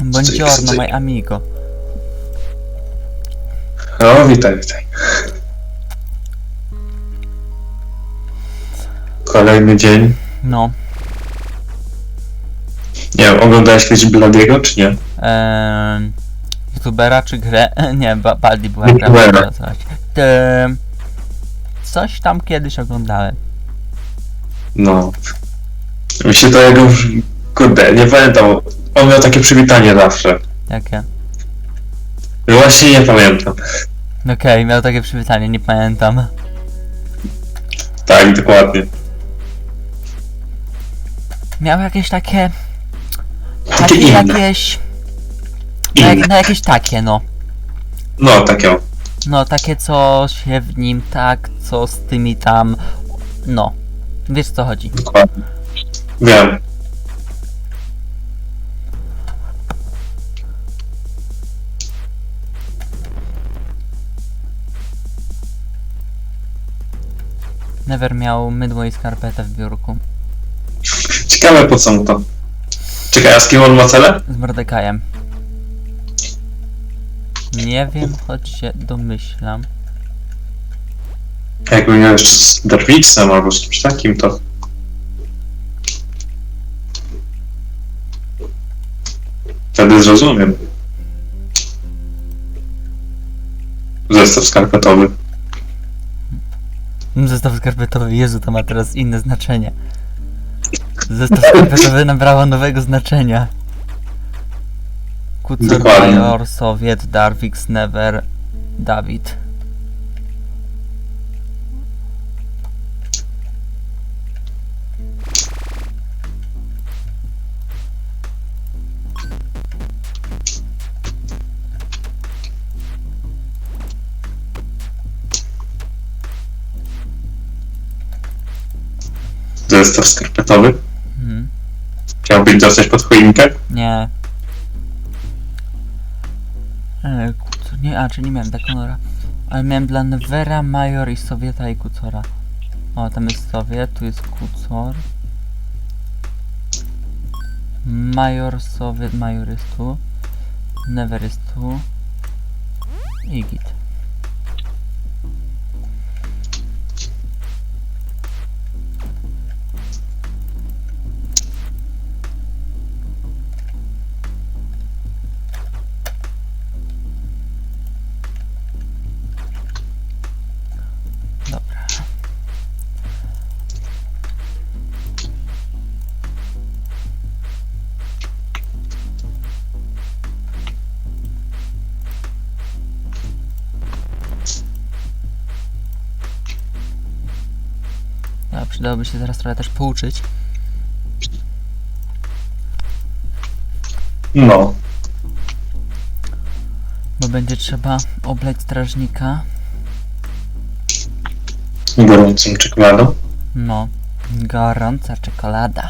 Buongiorno, my amigo. O, witaj, witaj. Kolejny dzień. No, Nie wiem, oglądałeś kiedyś Bladiego, czy nie? eee, youtubera czy grę? Nie, ba Baldi była gra. Coś. Coś tam kiedyś oglądałem. No. Mi się to jego... Kurde, nie pamiętam. On miał takie przywitanie zawsze. Jakie? Właśnie nie pamiętam. Okej, miał takie przywitanie, nie pamiętam. Tak, dokładnie. Miał jakieś takie... Takie Takie inne. jakieś... No, Inne. jak, no jakieś takie, no. No, takie. o. No, takie co się w nim tak, co z tymi tam... No. Wiesz co chodzi. Dokładnie. Wiem. Never miał mydło i skarpetę w biurku. Ciekawe po co mu to. Czekaj, a z kim on ma cele? Z Mordekajem. Nie wiem, choć się domyślam. Jakby miał jeszcze z Darwiksem albo z kimś takim, to... Wtedy zrozumiem. Zestaw skarpetowy. Zestaw skarpetowy, Jezu, to ma teraz inne znaczenie. Zestaw skarpetowy nabrało nowego znaczenia. Kucor, Dokładnie. Major, Sowiet, Darwix, Never, Dawid. Zestaw skarpetowy. Mhm. Chciałbyś dostać pod choinkę? Nie. E, Kucor, nie, a, czy nie miałem Dakonora. Ale miałem dla Nevera, Major i Sowieta i Kucora. O, tam jest Sowiet, tu jest Kucor. Major, Sowiet, Major jest tu. Never jest tu. I git. Przydałoby się teraz trochę też pouczyć. No. Bo będzie trzeba obleć strażnika. Gorącą czekoladą. No, gorąca czekolada.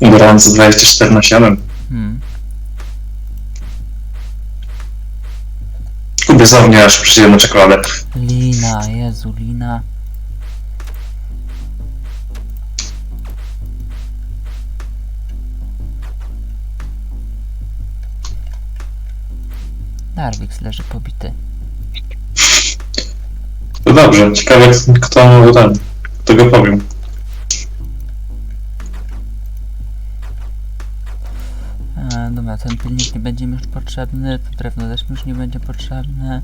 Gorąco 24 na 7. Hmm. Kupię za mnie aż przyjemną czekoladę. Lina, Jezu, Lina. Darwix leży pobity. To dobrze, ciekawe kto ten, kto go powiem. E, dobra, ten pilnik nie będzie mi już potrzebny, to drewno też mi już nie będzie potrzebne.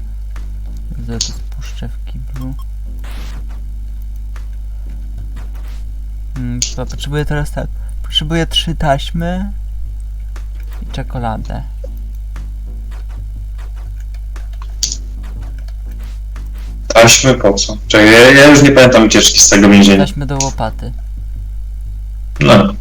Widzę, to spuszczę w kiblu. Hmm, potrzebuję teraz tak. Potrzebuję trzy taśmy i czekoladę. Taśmy po co? Czekaj, ja, ja już nie pamiętam ucieczki z tego więzienia. Taśmy do łopaty. No.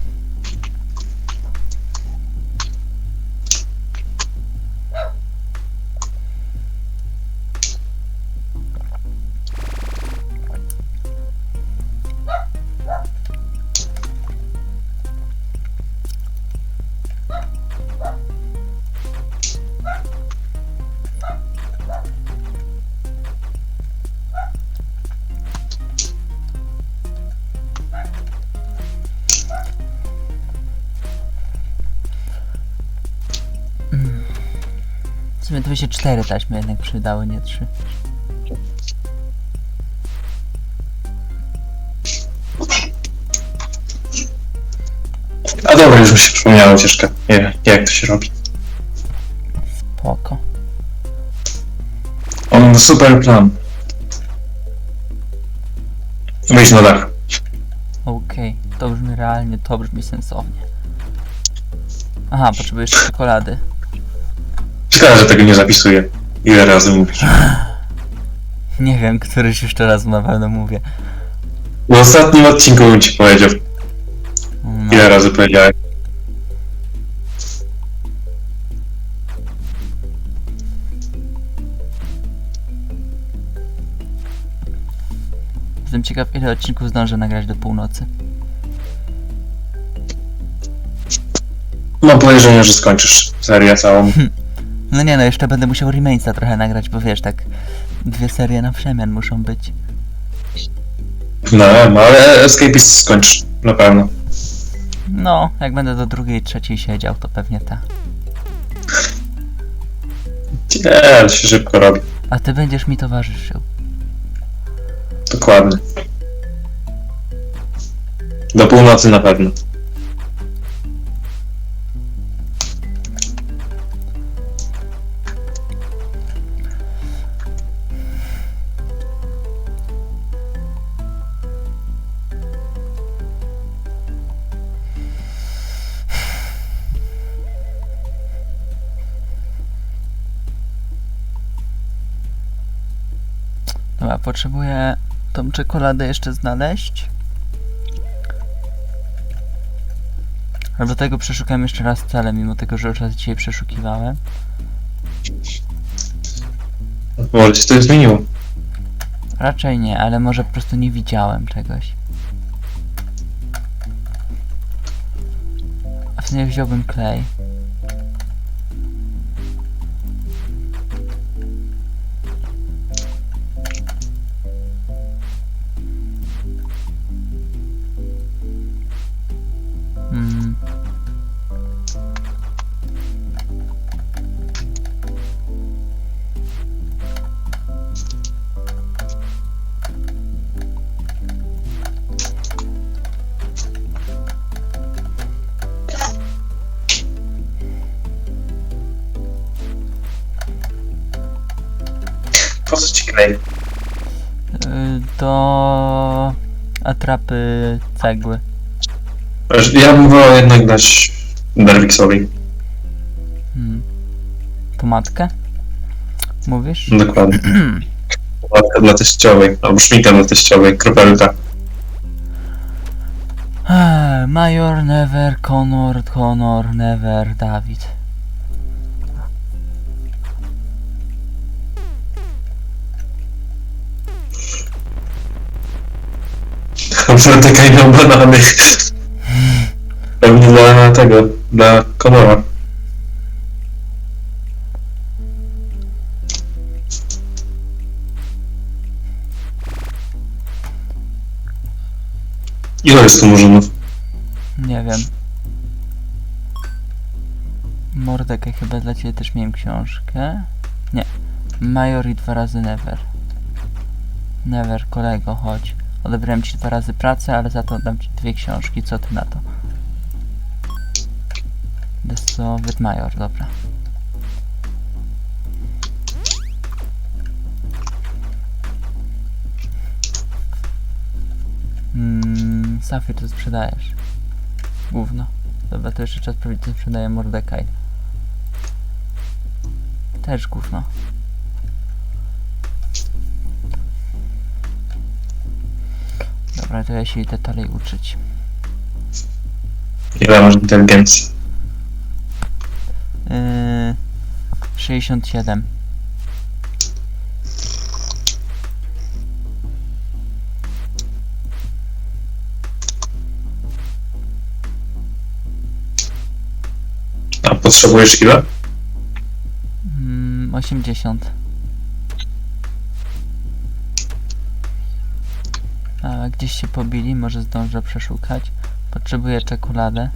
Sumie to by się cztery taśmy jednak przydały, nie trzy. A dobra, już mi się przypomniała ucieczka. Nie, jak to się robi. Spoko. On ma super plan. Wyjść na dach. Okej, to brzmi realnie, to brzmi sensownie. Aha, potrzebujesz czekolady. Szkoda, że tego nie zapisuję. Ile razy mówisz? Nie wiem, któryś jeszcze raz na pewno mówię. W ostatnim odcinku bym ci powiedział. No, Ile razy powiedziałem. jestem ciekaw, ile odcinków zdążę nagrać do północy. Mam podejrzenie, że skończysz serię całą. No nie no, jeszcze będę musiał Remainsa trochę nagrać, bo wiesz, tak dwie serie na przemian muszą być. No, ale Escapist skończysz. Na pewno. No, jak będę do drugiej, trzeciej siedział, to pewnie ta. Nie, to się szybko robi. A ty będziesz mi towarzyszył. Dokładnie. Do północy na pewno. Potrzebuję tą czekoladę jeszcze znaleźć. A do tego przeszukam jeszcze raz cele, mimo tego, że już raz dzisiaj przeszukiwałem. Może się to zmieniło. Raczej nie, ale może po prostu nie widziałem czegoś. A w sumie wziąłbym klej. Po co ci klej? Y, do atrapy cegły. Ja bym wolał jednak dać Derwiksowi. Hmm. Pomadkę? Mówisz? Dokładnie. Łatka dla teściowej, albo szminka dla teściowej, kropelka. Major, never, Connor, Connor, never, Dawid. Mordekaj miał banany. Pewnie dla tego, dla Konora. Ile jest tu murzynów? Nie wiem. Mordekaj, chyba dla ciebie też miałem książkę. Nie. Major i dwa razy never. Never, kolego, chodź. Odebrałem ci dwa razy pracę, ale za to dam ci dwie książki. Co ty na to? The Soviet Major, dobra. Mm, Safir to sprzedajesz. Gówno. Dobra, to jeszcze czas sprawdzić, co sprzedaje Mordekaj. Też gówno. Dobra, to ja się idę dalej uczyć. Ile masz inteligencji? Yy, 67. A potrzebujesz ile? Mm, 80. gdzieś się pobili, może zdążę przeszukać. Potrzebuję czekoladę.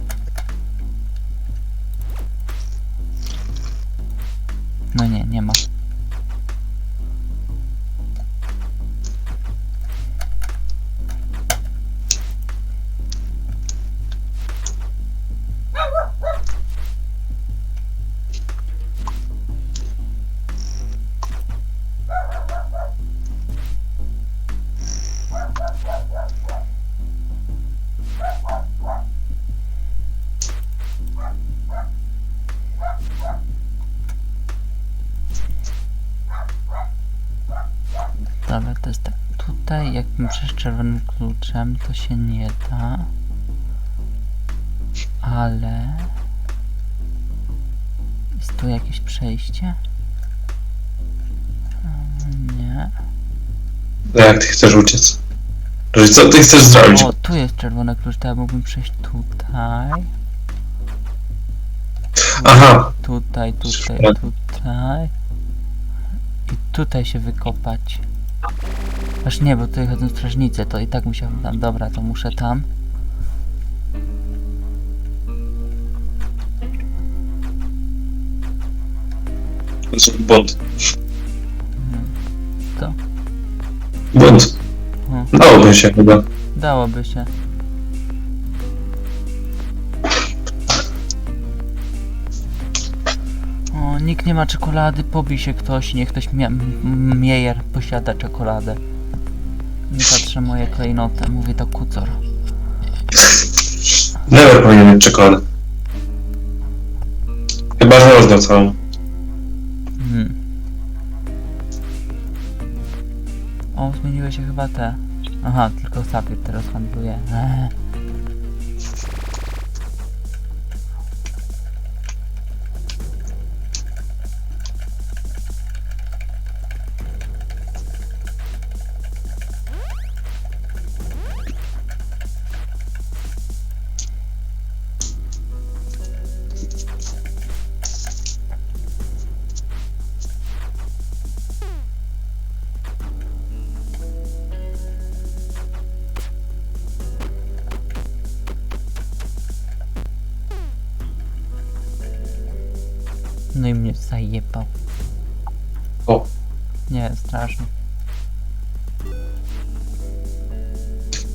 Dobra, to jest tak. Tutaj jakbym przeszedł czerwonym kluczem, to się nie da. Ale... Jest tu jakieś przejście? Mm, Nie. No jak ty chcesz uciec? Co ty chcesz zrobić? O, tu jest czerwony klucz, to ja mógłbym przejść tutaj. Aha, Tutaj, tutaj, tutaj. I tutaj się wykopać. Aż nie, bo tutaj chodzą strażnicy, to i tak musiałbym tam. Dobra, to muszę tam. jest błąd. To. Błąd. Dałoby się chyba. Dałoby się. Nikt nie ma czekolady, pobij się ktoś, niech ktoś mia- M- Miejer posiada czekoladę. Nie patrzę moje klejnoty, mówi to kucor. Never powinien mieć czekoladę. Chyba, że rozdał całą. Hmm. O, zmieniły się chyba te. Aha, tylko Sapir teraz handluje. Eee. I mnie zajebał. O. Nie, strasznie.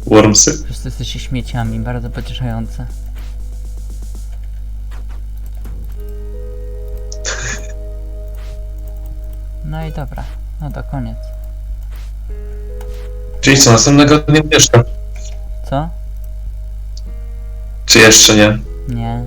Wormsy. Wszyscy jesteście śmieciami, bardzo pocieszające. No i dobra, no to koniec. Czyli co, następnego dnia jeszcze? Co? Czy jeszcze nie? Nie,